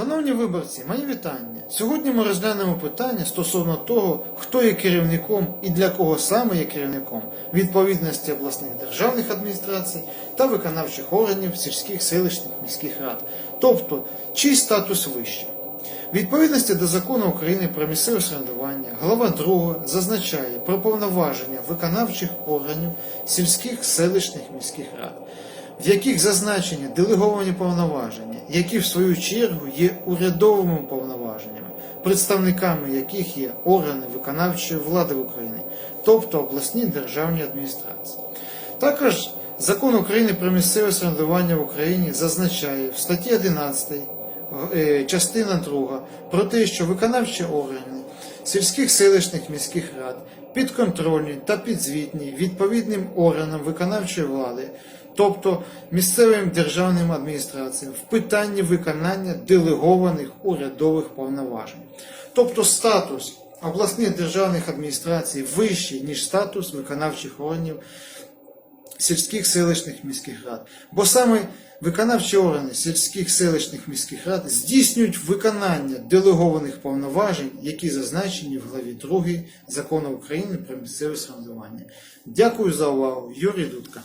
Шановні виборці, мої вітання. Сьогодні ми розглянемо питання стосовно того, хто є керівником і для кого саме є керівником відповідності обласних державних адміністрацій та виконавчих органів сільських селищних міських рад, тобто чий статус вищий. Відповідності до закону України про місцеве самоврядування, глава 2 зазначає про повноваження виконавчих органів сільських селищних міських рад, в яких зазначені делеговані повноваження, які в свою чергу є урядовими повноваженнями, представниками яких є органи виконавчої влади в Україні, тобто обласні державні адміністрації. Також Закон України про місцеве самоврядування в Україні зазначає в статті 11 е, частина 2 про те, що виконавчі органи сільських селищних міських рад підконтрольні та підзвітні відповідним органам виконавчої влади, тобто місцевим державним адміністраціям, в питанні виконання делегованих урядових повноважень. Тобто статус обласних державних адміністрацій вищий, ніж статус виконавчих органів сільських селищних міських рад. Бо саме виконавчі органи сільських селищних міських рад здійснюють виконання делегованих повноважень, які зазначені в главі 2 закону України про місцеве самоврядування. Дякую за увагу, Юрій Дудка.